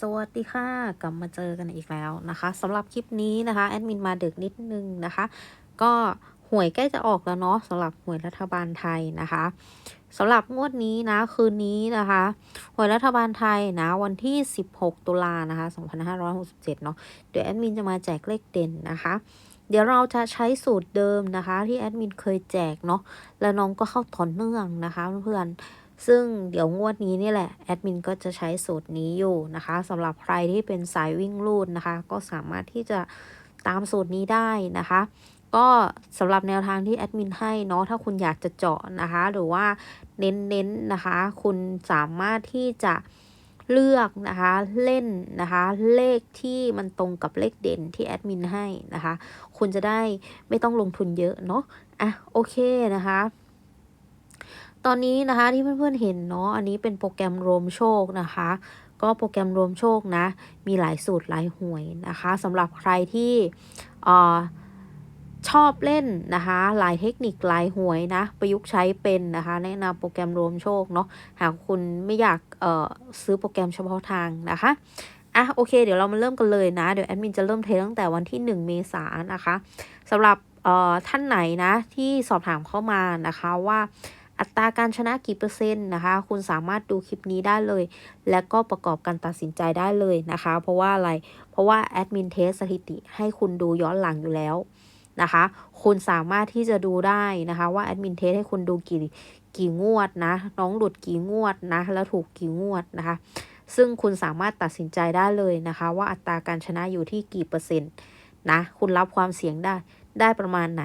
สวัสดีค่ะ กลับมาเจอกันอีกแล้วนะคะสำหรับคลิปนี้นะคะแอดมินมาดึกนิดนึงนะคะ ก็หวยใกล้จะออกแล้วเนาะสำหรับหวยรัฐบาลไทยนะคะสำหรับงวดนี้นะคืนนี้นะคะหวยรัฐบาลไทยนะวันที่ 16 ตุลานะคะ 2567 เนาะเดี๋ยวแอดมินจะมาแจกเลขเด่นนะคะ เดี๋ยวเราจะใช้สูตรเดิมนะคะ ที่แอดมินเคยแจกเนาะแล้วน้องก็เข้าต่อเนื่องนะคะเพื่อนๆ ซึ่งเดี๋ยวงวดนี้นี่แหละ แอดมินก็จะใช้สูตรนี้อยู่นะคะสำหรับใครที่เป็นสายวิ่งลูดนะคะ ก็สามารถที่จะตามสูตรนี้ได้นะคะ ก็สำหรับแนวทางที่แอดมินให้เนาะถ้าคุณอยากจะเจาะนะคะ หรือว่าเน้นๆนนะคะ คุณสามารถที่จะเลือกนะคะเล่นนะคะเลขที่มันตรงกับเลขเด่นที่แอดมินให้นะคะ คุณจะได้ไม่ต้องลงทุนเยอะเนาะอะโอเคนะคะ ตอนนี้นะคะที่เพื่อนๆเห็นเนาะอันนี้เป็นโปรแกรมรวมโชคนะคะ ก็โปรแกรมรวมโชคนะ มีหลายสูตรหลายหวยนะคะสำหรับใครที่อชอบเล่นนะคะหลายเทคนิคหลายหวยนะ ประยุกต์ใช้เป็นนะคะ แนะนำโปรแกรมรวมโชคเนาะหากคุณไม่อยากเอ่อซื้อโปรแกรมเฉพาะทางนะคะอะโอเค เดี๋ยวเรามาเริ่มกันเลยนะ เดี๋ยวแอดมินจะเริ่มเทตั้งแต่วันที่ 1 เมษายนนะคะสำหรับเอ่อท่านไหนนะที่สอบถามเข้ามานะคะว่า อัตราการชนะกี่เปอร์เซ็นต์นะคะ คุณสามารถดูคลิปนี้ได้เลย และก็ประกอบการตัดสินใจได้เลยนะคะ เพราะว่าอะไร เพราะว่าแอดมินเทสสถิติให้คุณดูย้อนหลังอยู่แล้วนะคะ คุณสามารถที่จะดูได้นะคะ ว่าแอดมินเทสให้คุณดูกี่กี่งวดนะ น้องหลุดกี่งวดนะ แล้วถูกกี่งวดนะคะ ซึ่งคุณสามารถตัดสินใจได้เลยนะคะ ว่าอัตราการชนะอยู่ที่กี่เปอร์เซ็นต์นะ คุณรับความเสี่ยงได้ ได้ประมาณไหน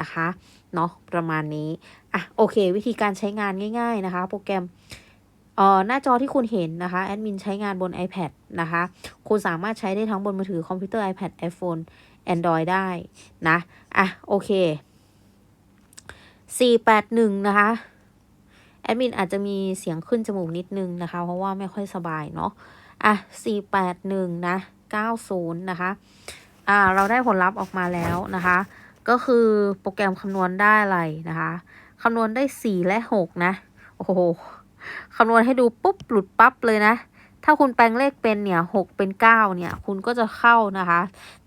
นะคะเนาะประมาณนี้อะโอเค วิธีการใช้งานง่าย ๆนะคะ โปรแกรมเอ่อหน้าจอที่คุณเห็นนะคะแอดมินใช้งานบน iPad นะคะ คุณสามารถใช้ได้ทั้งบนมือถือคอมพิวเตอร์ iPad iPhone Android ได้นะอะโอเค 481 นะคะแอดมินอาจจะมีเสียงขึ้นจมูกนิดนึงนะคะ เพราะว่าไม่ค่อยสบายเนาะอะ 481 นะ 90 นะคะ อ่าเราได้ผลลัพธ์ออกมาแล้วนะคะ ก็คือโปรแกรมคำนวณได้อะไรนะคะคำนวณได้ 4 และ 6 นะ โอ้โหคำนวณให้ดูปุ๊บหลุดปั๊บเลยนะ ถ้าคุณแปลงเลขเป็นเนี่ย6เป็น9เนี่ย คุณก็จะเข้านะคะ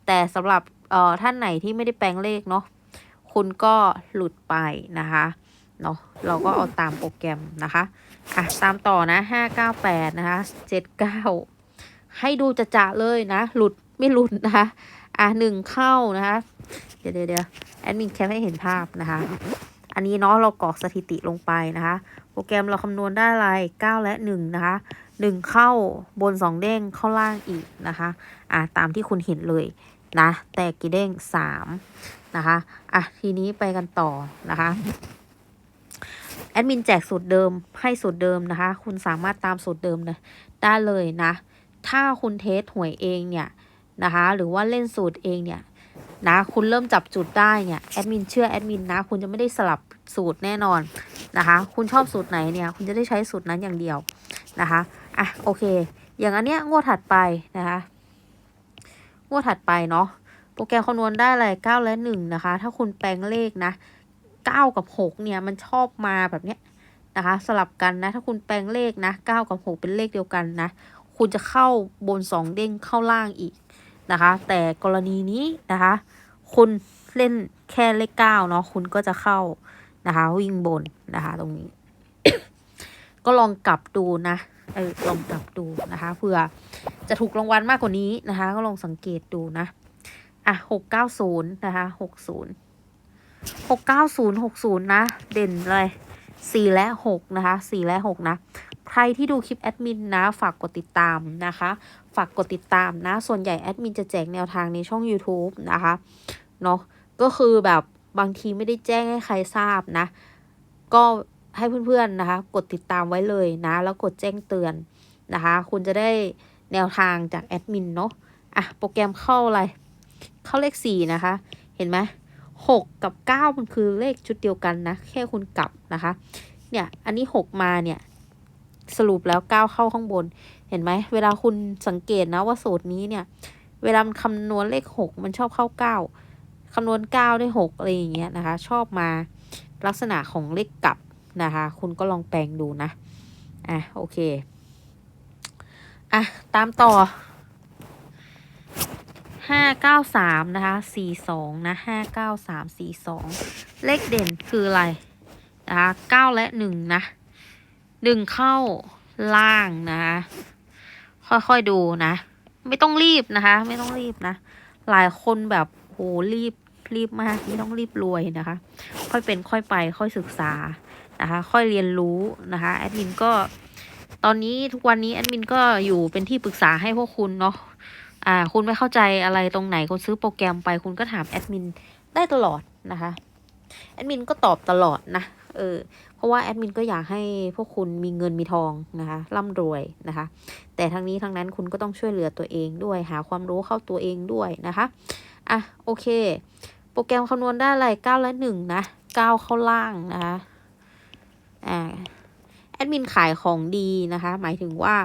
แต่สำหรับเอ่อท่านไหนที่ไม่ได้แปลงเลขเนาะคุณก็หลุดไปนะคะเนาะเราก็เอาตามโปรแกรมนะคะอะตามต่อนะ598นะคะ79ให้ดูจะจะเลยนะ หลุดไม่หลุดนะคะ อะหนึ่งเข้านะคะเดี๋ยวเดี๋ยวเดี๋ยวแอดมินแคปให้เห็นภาพนะคะ อันนี้เนาะเรากรอกสถิติลงไปนะคะ โปรแกรมเราคำนวณได้อะไร9และ1นะคะ1เข้าบน 2 เด้งเข้าล่างอีกนะคะอะตามที่คุณเห็นเลยนะแตกกี่เด้ง3นะคะอะทีนี้ไปกันต่อนะคะแอดมินแจกสูตรเดิมให้สูตรเดิมนะคะ คุณสามารถตามสูตรเดิมนะได้เลยนะ ถ้าคุณเทสหวยเองเนี่ย นะคะ หรือว่าเล่นสูตรเองเนี่ยนะคุณเริ่มจับจุดได้เนี่ยแอดมินเชื่อแอดมินนะ คุณจะไม่ได้สลับสูตรแน่นอนนะคะ คุณชอบสูตรไหนเนี่ย คุณจะได้ใช้สูตรนั้นอย่างเดียวนะคะอะโอเค อย่างอันเนี้ยงวดถัดไปนะคะ งวดถัดไปเนาะโปรแกรมคำนวณได้อะไรเก้าและหนึ่งนะคะ ถ้าคุณแปลงเลขนะเก้ากับหกเนี่ยมันชอบมาแบบเนี้ยนะคะสลับกันนะ ถ้าคุณแปลงเลขนะเก้ากับหกเป็นเลขเดียวกันนะ คุณจะเข้าบนสองเด้งเข้าล่างอีก นะคะ แต่กรณีนี้นะคะ คุณเล่นแค่เลขเก้าเนาะคุณก็จะเข้านะคะ วิ่งบนนะคะตรงนี้ ก็ลองกลับดูนะเออลองกลับดูนะคะเผื่อจะถูกรางวัลมากกว่านี้นะคะ ก็ลองสังเกตดูนะอะหกเก้าศูนย์นะคะหกศูนย์หกเก้าศูนย์หกศูนย์นะ เด่นเลยสี่และหกนะคะสี่และหกนะ ใครที่ดูคลิปแอดมินนะฝากกดติดตามนะคะ ฝากกดติดตามนะ ส่วนใหญ่แอดมินจะแจกแนวทางในช่อง YouTube นะคะเนาะก็คือแบบบางทีไม่ได้แจ้งให้ใครทราบนะ ก็ให้เพื่อนๆนะคะ กดติดตามไว้เลยนะ แล้วกดแจ้งเตือนนะคะ คุณจะได้แนวทางจากแอดมินเนาะอะโปรแกรมเข้าอะไร เข้าเลขสี่นะคะ เห็นไหมหกกับเก้ามันคือเลขชุดเดียวกันนะ แค่คุณกลับนะคะ เนี่ย อันนี้หกมาเนี่ย สรุปแล้วเก้าเข้าข้างบน เห็นไหม เวลาคุณสังเกตนะว่าสูตรนี้เนี่ย เวลามันคำนวณเลขหกมันชอบเข้าเก้าคำนวณเก้าได้หกอะไรอย่างเงี้ยนะคะ ชอบมาลักษณะของเลขกลับนะคะ คุณก็ลองแปลงดูนะ อะ โอเค อะ ตามต่อห้าเก้าสามนะคะสี่สองนะห้าเก้าสามสี่สองเลขเด่นคืออะไรนะคะเก้าและหนึ่งนะ หนึ่งเข้าล่างนะคะค่อยๆดูนะ ไม่ต้องรีบนะคะ ไม่ต้องรีบนะ หลายคนแบบโหรีบรีบมากไม่ต้องรีบรวยนะคะ ค่อยเป็นค่อยไปค่อยศึกษานะคะ ค่อยเรียนรู้นะคะแอดมินก็ตอนนี้ทุกวันนี้แอดมินก็อยู่เป็นที่ปรึกษาให้พวกคุณเนาะอ่า คุณไม่เข้าใจอะไรตรงไหนคุณซื้อโปรแกรมไปคุณก็ถามแอดมินได้ตลอดนะคะแอดมินก็ตอบตลอดนะ เออ เพราะว่าแอดมินก็อยากให้พวกคุณมีเงินมีทองนะคะร่ำรวยนะคะ แต่ทั้งนี้ทั้งนั้นคุณก็ต้องช่วยเหลือตัวเองด้วย หาความรู้เข้าตัวเองด้วยนะคะ อะโอเค โปรแกรมคำนวณได้อะไรเก้าและหนึ่งนะเก้าเข้าล่างนะคะอ่าแอดมินขายของดีนะคะ หมายถึงว่า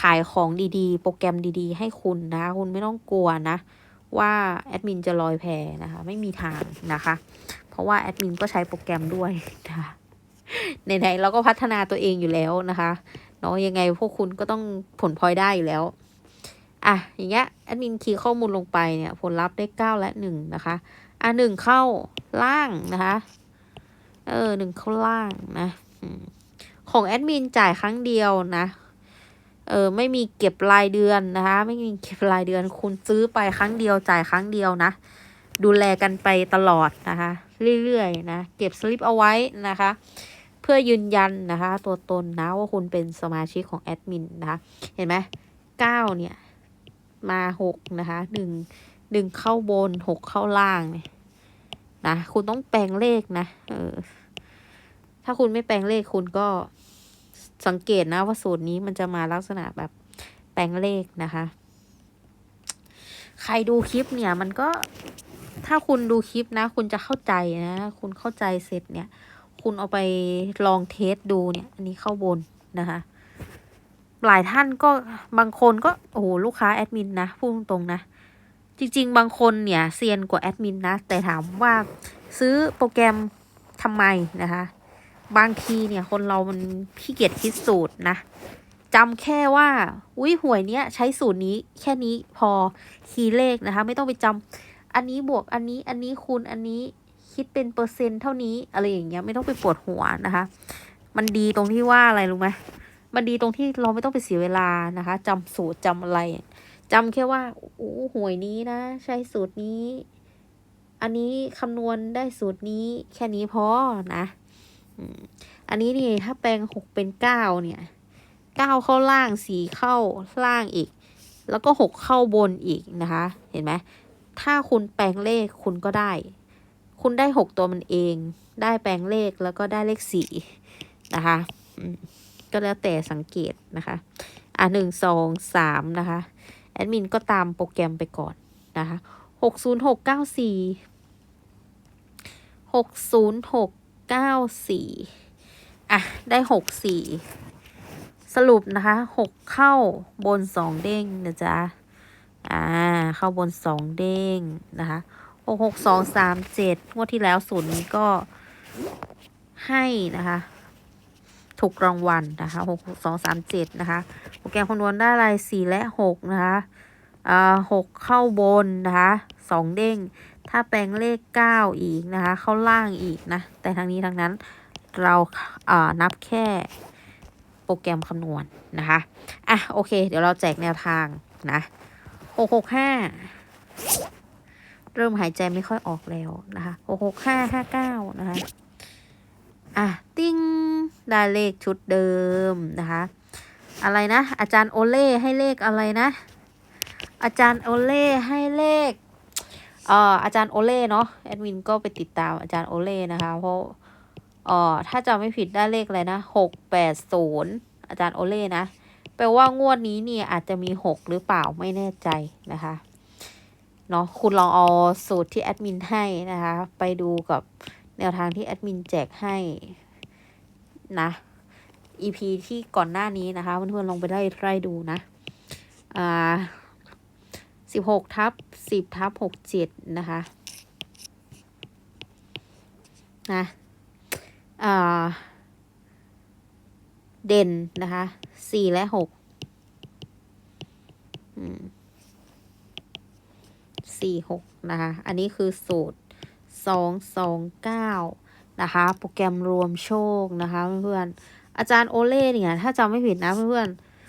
ขายของดีๆ โปรแกรมดีๆ ให้คุณนะ คุณไม่ต้องกลัวนะ ว่าแอดมินจะลอยแพนะคะ ไม่มีทางนะคะ ราะว่าแอดมินก็ใช้โปรแกรมด้วยนะคะไหนๆเราก็พัฒนาตัวเองอยู่แล้วนะคะเนาะยังไงพวกคุณก็ต้องผลพลอยได้อยู่แล้วอะอย่างเงี้ยแอดมินคีย์ข้อมูลลงไปเนี่ย ผลลัพธ์ได้เก้าและหนึ่งนะคะอะหนึ่งเข้าล่างนะคะเออหนึ่งเข้าล่างนะของแอดมินจ่ายครั้งเดียวนะเออไม่มีเก็บรายเดือนนะคะ ไม่มีเก็บรายเดือน คุณซื้อไปครั้งเดียวจ่ายครั้งเดียวนะ ดูแลกันไปตลอดนะคะ เรื่อยๆนะเก็บสลิปเอาไว้นะคะ เพื่อยืนยันนะคะ ตัวตนนะว่าคุณเป็นสมาชิกของแอดมินนะคะเห็นไหมเก้าเนี่ย มาหกนะคะหนึ่งหนึ่งเข้าบนหกเข้าล่างเนี่ยนะคุณต้องแปลงเลขนะเออถ้าคุณไม่แปลงเลขคุณก็สังเกตนะว่าสูตรนี้มันจะมาลักษณะแบบแปลงเลขนะคะ ใครดูคลิปเนี่ยมันก็ ถ้าคุณดูคลิปนะ คุณจะเข้าใจนะ คุณเข้าใจเสร็จเนี่ย คุณเอาไปลองเทสดูเนี่ย อันนี้เข้าบนนะคะ หลายท่านก็บางคนก็โอ้โหลูกค้าแอดมินนะพูดตรงๆนะ จริง ๆ บางคนเนี่ยเซียนกว่าแอดมินนะ แต่ถามว่าซื้อโปรแกรมทำไมนะคะ บางทีเนี่ยคนเรามันขี้เกียจคิดสูตรนะจำแค่ว่า อุ้ยหวยเนี้ยใช้สูตรนี้แค่นี้พอคีย์เลขนะคะ ไม่ต้องไปจำ อันนี้บวกอันนี้อันนี้คูณอันนี้คิดเป็นเปอร์เซ็นต์เท่านี้อะไรอย่างเงี้ยไม่ต้องไปปวดหัวนะคะ มันดีตรงที่ว่าอะไรรู้ไหมมันดีตรงที่เราไม่ต้องไปเสียเวลานะคะจำสูตรจำอะไรจำแค่ว่าโอ้หวยนี้นะ ใช้สูตรนี้ อันนี้คำนวณได้สูตรนี้แค่นี้พอนะอันนี้นี่ถ้าแปลงหกเป็นเก้าเนี่ยเก้าเข้าล่างสี่เข้าล่างอีก แล้วก็หกเข้าบนอีกนะคะ เห็นไหม ถ้าคุณแปลงเลขคุณก็ได้ คุณได้หกตัวมันเอง ได้แปลงเลขแล้วก็ได้เลขสี่นะคะ ก็แล้วแต่สังเกตนะคะ อะหนึ่งสองสามนะคะ แอดมินก็ตามโปรแกรมไปก่อนนะคะหกศูนย์หกเก้าสี่หกศูนย์หกเก้าสี่อะ ได้หกสี่สรุปนะคะหกเข้าบนสองเด้งนะจ๊ะ อ่า เข้าบนสองเด้งนะคะหกหกสองสามเจ็ดงวดที่แล้วศูนย์นี้ก็ให้นะคะ ถูกรางวัลนะคะหกสองสามเจ็ดนะคะโปรแกรมคำนวณได้อะไรสี่และหกนะคะอ่าหกเข้าบนนะคะสองเด้ง ถ้าแปลงเลขเก้าอีกนะคะ เข้าล่างอีกนะ แต่ทั้งนี้ทั้งนั้นเราเอ่อนับแค่โปรแกรมคำนวณนะคะ อะ โอเค เดี๋ยวเราแจกแนวทางนะ หกหกห้าเริ่มหายใจไม่ค่อยออกแล้วนะคะหกหกห้าห้าเก้านะคะ อะ ติ้งได้เลขชุดเดิมนะคะ อะไรนะ อาจารย์โอเล่ให้เลขอะไรนะ อาจารย์โอเล่ให้เลขเอ่ออาจารย์โอเล่เนาะแอดมินก็ไปติดตามอาจารย์โอเล่นะคะ เพราะเอ่อถ้าจำไม่ผิดได้เลขอะไรนะหกแปดศูนย์อาจารย์โอเล่นะ แปลว่างวดนี้เนี่ยอาจจะมีหกหรือเปล่าไม่แน่ใจนะคะเนาะคุณลองเอาสูตรที่แอดมินให้นะคะ ไปดูกับแนวทางที่แอดมินแจกให้นะ EP ที่ก่อนหน้านี้นะคะเพื่อนๆลองไปได้ไล่ดูนะอ่าสิบหกทับสิบทับหกเจ็ดนะคะนะอ่าเด่นนะคะ สี่และหกสี่หกนะคะ อันนี้คือสูตรสองสองเก้านะคะ โปรแกรมรวมโชคนะคะเพื่อนๆอาจารย์โอเล่เนี่ย ถ้าจำไม่ผิดนะเพื่อน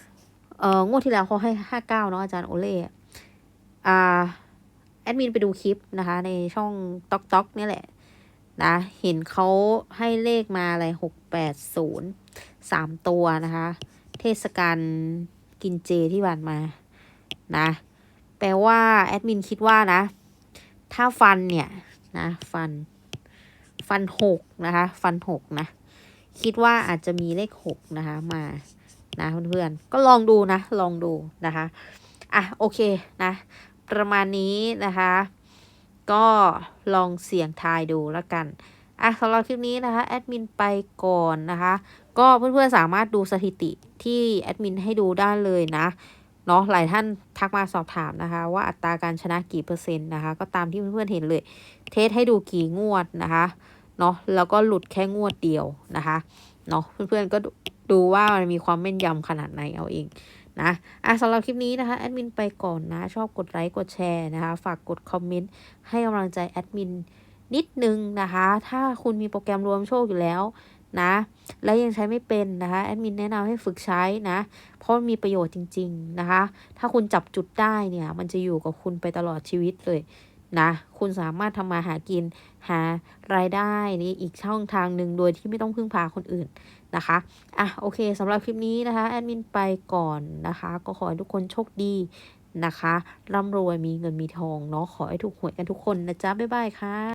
ๆเอองวดที่แล้วเขาให้ห้าเก้าเนาะอาจารย์โอเล่อ่าแอดมินไปดูคลิปนะคะ ในช่องต๊อกต๊อกนี่แหละนะเห็นเขาให้เลขมาอะไรหกแปดศูนย์สามตัวนะคะ เทศกาลกินเจที่ผ่านมานะ แปลว่าแอดมินคิดว่านะ ถ้าฟันเนี่ยนะฟัน ฟันหกนะคะ ฟันหกนะ คิดว่าอาจจะมีเลขหกนะคะมานะเพื่อนๆก็ลองดูนะ ลองดูนะคะอะโอเคนะ ประมาณนี้นะคะ ก็ลองเสี่ยงทายดูแล้วกันอะสำหรับคลิปนี้นะคะแอดมินไปก่อนนะคะ ก็เพื่อนๆสามารถดูสถิติที่แอดมินให้ดูได้เลยนะเนาะหลายท่านทักมาสอบถามนะคะ ว่าอัตราการชนะกี่เปอร์เซ็นต์นะคะ ก็ตามที่เพื่อนๆเห็นเลย เทสให้ดูกี่งวดนะคะเนาะแล้วก็หลุดแค่งวดเดียวนะคะเนาะเพื่อนๆก็ดูว่ามันมีความแม่นยำขนาดไหนเอาเองนะอะสำหรับคลิปนี้นะคะแอดมินไปก่อนนะ ชอบกดไลค์กดแชร์นะคะ ฝากกดคอมเมนต์ให้กำลังใจแอดมินนิดนึงนะคะ ถ้าคุณมีโปรแกรมรวมโชคอยู่แล้ว นะ แล้วยังใช้ไม่เป็นนะคะแอดมินแนะนำให้ฝึกใช้นะ เพราะมีประโยชน์จริง ๆนะคะ ถ้าคุณจับจุดได้เนี่ย มันจะอยู่กับคุณไปตลอดชีวิตเลยนะคุณสามารถทำมาหากินหารายได้นี่อีกช่องทางหนึ่งโดยที่ไม่ต้องพึ่งพาคนอื่นนะคะอะโอเคสำหรับคลิปนี้นะคะแอดมินไปก่อนนะคะ ก็ขอให้ทุกคนโชคดีนะคะร่ำรวยมีเงินมีทองเนาะขอให้ถูกหวยกันทุกคนนะจ๊ะ บ๊ายบายค่ะ